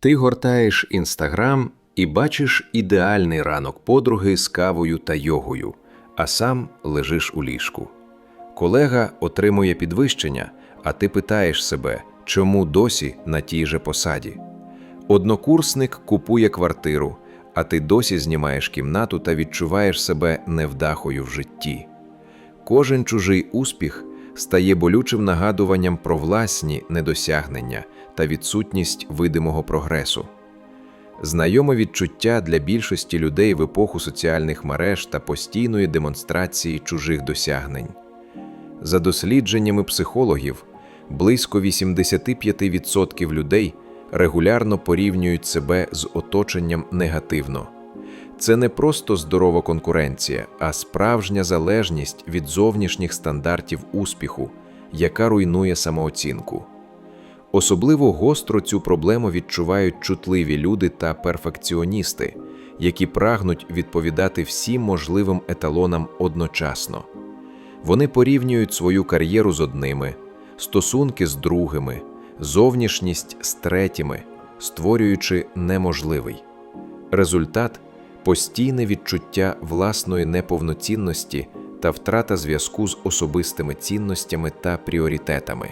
Ти гортаєш інстаграм і бачиш ідеальний ранок подруги з кавою та йогою, а сам лежиш у ліжку. Колега отримує підвищення, а ти питаєш себе, чому досі на тій же посаді. Однокурсник купує квартиру, а ти досі знімаєш кімнату та відчуваєш себе невдахою в житті. Кожен чужий успіх стає болючим нагадуванням про власні недосягнення та відсутність видимого прогресу. Знайоме відчуття для більшості людей в епоху соціальних мереж та постійної демонстрації чужих досягнень. За дослідженнями психологів, близько 85% людей регулярно порівнюють себе з оточенням негативно. Це не просто здорова конкуренція, а справжня залежність від зовнішніх стандартів успіху, яка руйнує самооцінку. Особливо гостро цю проблему відчувають чутливі люди та перфекціоністи, які прагнуть відповідати всім можливим еталонам одночасно. Вони порівнюють свою кар'єру з одними, стосунки з другими, зовнішність з третіми, створюючи неможливий. Результат постійне відчуття власної неповноцінності та втрата зв'язку з особистими цінностями та пріоритетами.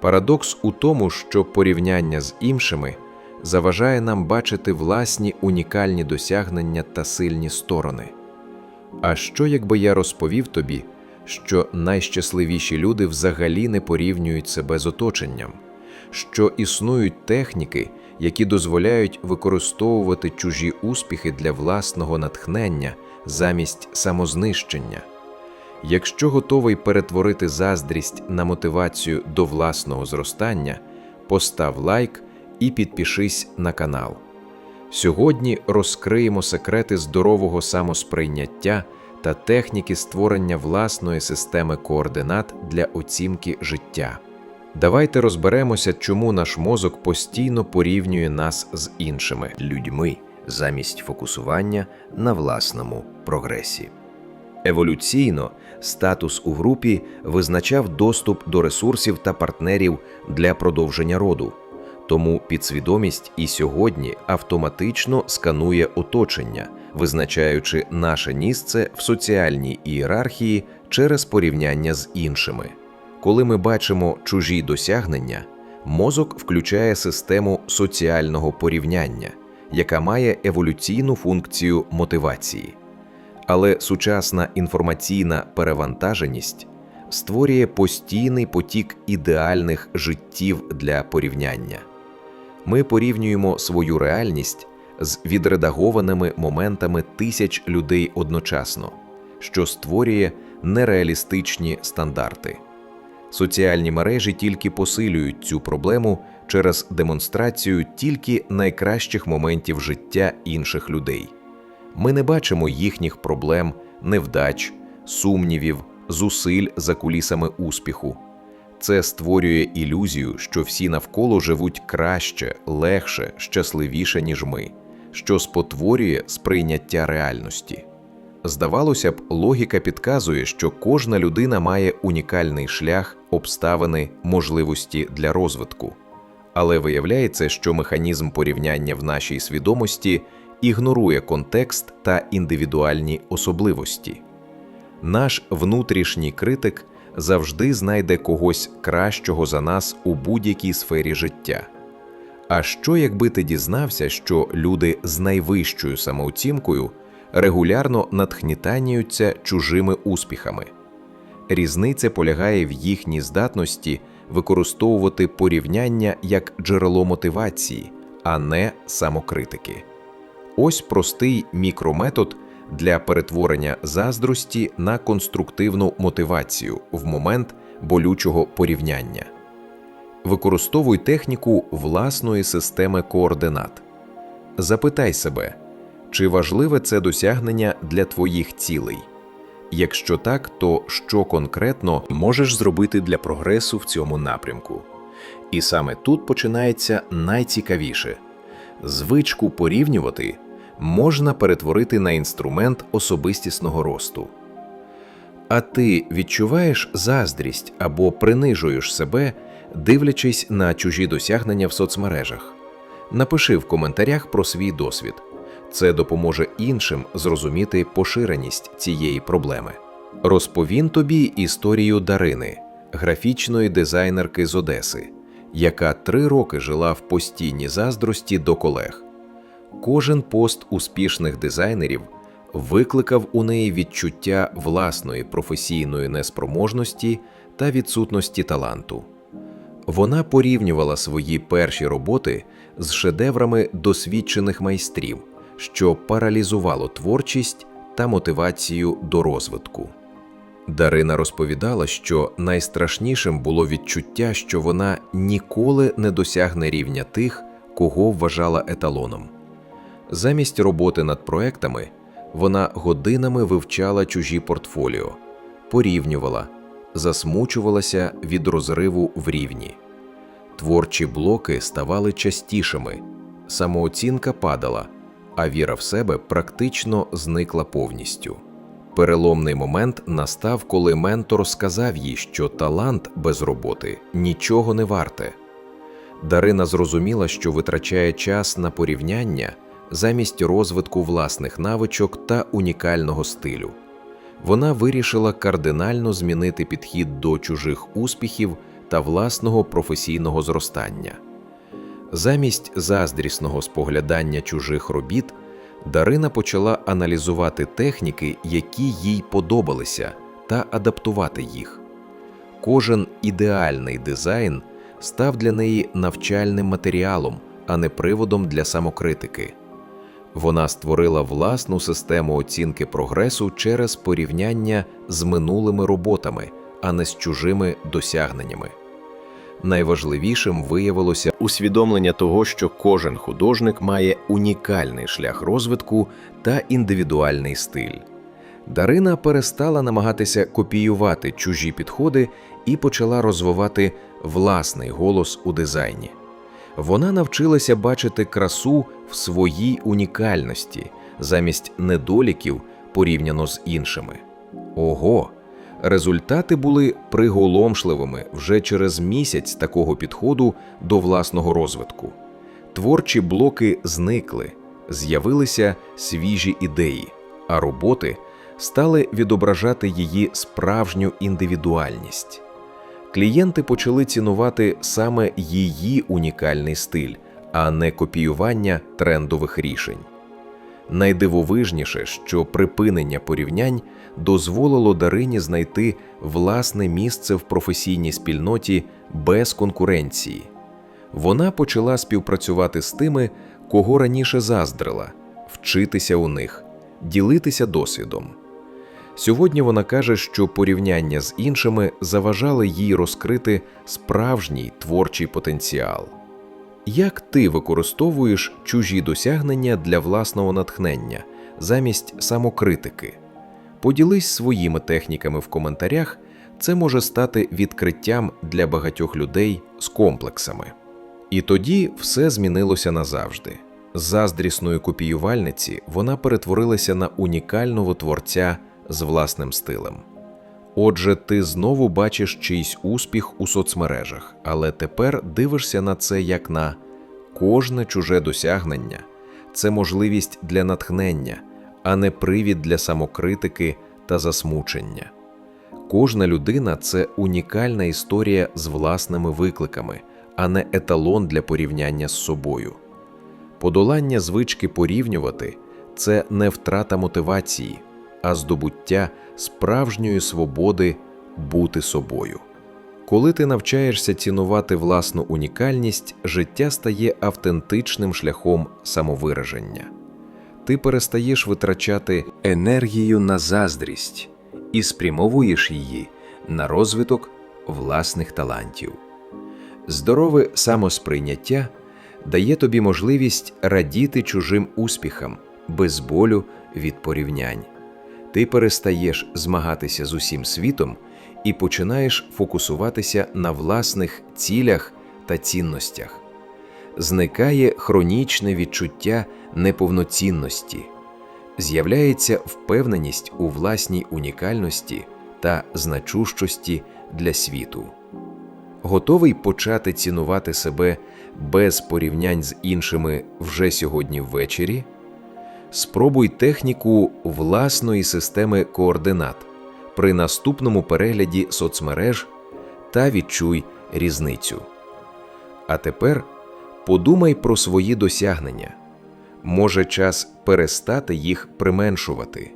Парадокс у тому, що порівняння з іншими заважає нам бачити власні унікальні досягнення та сильні сторони. А що, якби я розповів тобі, що найщасливіші люди взагалі не порівнюють себе з оточенням, що існують техніки, які дозволяють використовувати чужі успіхи для власного натхнення замість самознищення? Якщо готовий перетворити заздрість на мотивацію до власного зростання, постав лайк і підпишись на канал. Сьогодні розкриємо секрети здорового самосприйняття та техніки створення власної системи координат для оцінки життя. Давайте розберемося, чому наш мозок постійно порівнює нас з іншими людьми замість фокусування на власному прогресі. Еволюційно статус у групі визначав доступ до ресурсів та партнерів для продовження роду. Тому підсвідомість і сьогодні автоматично сканує оточення, визначаючи наше місце в соціальній ієрархії через порівняння з іншими. Коли ми бачимо чужі досягнення, мозок включає систему соціального порівняння, яка має еволюційну функцію мотивації. Але сучасна інформаційна перевантаженість створює постійний потік ідеальних життів для порівняння. Ми порівнюємо свою реальність з відредагованими моментами тисяч людей одночасно, що створює нереалістичні стандарти. Соціальні мережі тільки посилюють цю проблему через демонстрацію тільки найкращих моментів життя інших людей. Ми не бачимо їхніх проблем, невдач, сумнівів, зусиль за кулісами успіху. Це створює ілюзію, що всі навколо живуть краще, легше, щасливіше, ніж ми, що спотворює сприйняття реальності. Здавалося б, логіка підказує, що кожна людина має унікальний шлях, обставини, можливості для розвитку. Але виявляється, що механізм порівняння в нашій свідомості ігнорує контекст та індивідуальні особливості. Наш внутрішній критик завжди знайде когось кращого за нас у будь-якій сфері життя. А що, якби ти дізнався, що люди з найвищою самооцінкою регулярно натхнітанюються чужими успіхами? Різниця полягає в їхній здатності використовувати порівняння як джерело мотивації, а не самокритики. Ось простий мікрометод для перетворення заздрості на конструктивну мотивацію в момент болючого порівняння. Використовуй техніку власної системи координат. Запитай себе, чи важливе це досягнення для твоїх цілей. Якщо так, то що конкретно можеш зробити для прогресу в цьому напрямку? І саме тут починається найцікавіше звичку порівнювати можна перетворити на інструмент особистісного росту. А ти відчуваєш заздрість або принижуєш себе, дивлячись на чужі досягнення в соцмережах. Напиши в коментарях про свій досвід. Це допоможе іншим зрозуміти поширеність цієї проблеми. Розповім тобі історію Дарини, графічної дизайнерки з Одеси, яка три роки жила в постійній заздрості до колег. Кожен пост успішних дизайнерів викликав у неї відчуття власної професійної неспроможності та відсутності таланту. Вона порівнювала свої перші роботи з шедеврами досвідчених майстрів, що паралізувало творчість та мотивацію до розвитку. Дарина розповідала, що найстрашнішим було відчуття, що вона ніколи не досягне рівня тих, кого вважала еталоном. Замість роботи над проектами вона годинами вивчала чужі портфоліо, порівнювала, засмучувалася від розриву в рівні. Творчі блоки ставали частішими, самооцінка падала, а віра в себе практично зникла повністю. Переломний момент настав, коли ментор сказав їй, що талант без роботи нічого не варте. Дарина зрозуміла, що витрачає час на порівняння замість розвитку власних навичок та унікального стилю. Вона вирішила кардинально змінити підхід до чужих успіхів та власного професійного зростання. Замість заздрісного споглядання чужих робіт. Дарина почала аналізувати техніки, які їй подобалися, та адаптувати їх. Кожен ідеальний дизайн став для неї навчальним матеріалом, а не приводом для самокритики. Вона створила власну систему оцінки прогресу через порівняння з минулими роботами, а не з чужими досягненнями. Найважливішим виявилося усвідомлення того, що кожен художник має унікальний шлях розвитку та індивідуальний стиль. Дарина перестала намагатися копіювати чужі підходи і почала розвивати власний голос у дизайні. Вона навчилася бачити красу в своїй унікальності замість недоліків порівняно з іншими. Ого! Результати були приголомшливими вже через місяць такого підходу до власного розвитку. Творчі блоки зникли, з'явилися свіжі ідеї, а роботи стали відображати її справжню індивідуальність. Клієнти почали цінувати саме її унікальний стиль, а не копіювання трендових рішень. Найдивовижніше, що припинення порівнянь дозволило Дарині знайти власне місце в професійній спільноті без конкуренції. Вона почала співпрацювати з тими, кого раніше заздрила, вчитися у них, ділитися досвідом. Сьогодні вона каже, що порівняння з іншими заважали їй розкрити справжній творчий потенціал. Як ти використовуєш чужі досягнення для власного натхнення замість самокритики? Поділись своїми техніками в коментарях, це може стати відкриттям для багатьох людей з комплексами. І тоді все змінилося назавжди. З заздрісної копіювальниці вона перетворилася на унікального творця з власним стилем. Отже, ти знову бачиш чийсь успіх у соцмережах, але тепер дивишся на це як на кожне чуже досягнення, це можливість для натхнення, а не привід для самокритики та засмучення. Кожна людина це унікальна історія з власними викликами, а не еталон для порівняння з собою. Подолання звички порівнювати це не втрата мотивації, а здобуття справжньої свободи бути собою. Коли ти навчаєшся цінувати власну унікальність, життя стає автентичним шляхом самовираження. Ти перестаєш витрачати енергію на заздрість і спрямовуєш її на розвиток власних талантів. Здорове самосприйняття дає тобі можливість радіти чужим успіхам без болю від порівнянь. Ти перестаєш змагатися з усім світом і починаєш фокусуватися на власних цілях та цінностях. Зникає хронічне відчуття неповноцінності, з'являється впевненість у власній унікальності та значущості для світу. Готовий почати цінувати себе без порівнянь з іншими вже сьогодні ввечері? Спробуй техніку власної системи координат при наступному перегляді соцмереж та відчуй різницю. А тепер подумай про свої досягнення. Може, час перестати їх применшувати.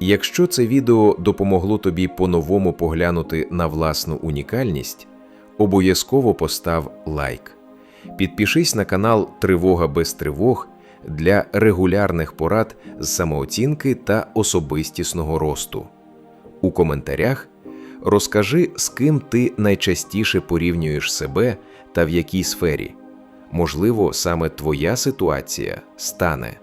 Якщо це відео допомогло тобі по-новому поглянути на власну унікальність, обов'язково постав лайк. Підпишись на канал Тривога без тривог для регулярних порад з самооцінки та особистісного росту. У коментарях розкажи, з ким ти найчастіше порівнюєш себе та в якій сфері. Можливо, саме твоя ситуація стане.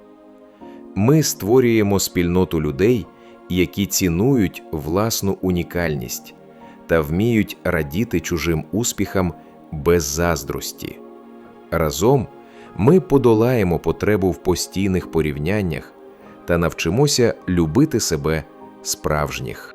Ми створюємо спільноту людей, які цінують власну унікальність та вміють радіти чужим успіхам без заздрості. Разом ми подолаємо потребу в постійних порівняннях та навчимося любити себе справжніх.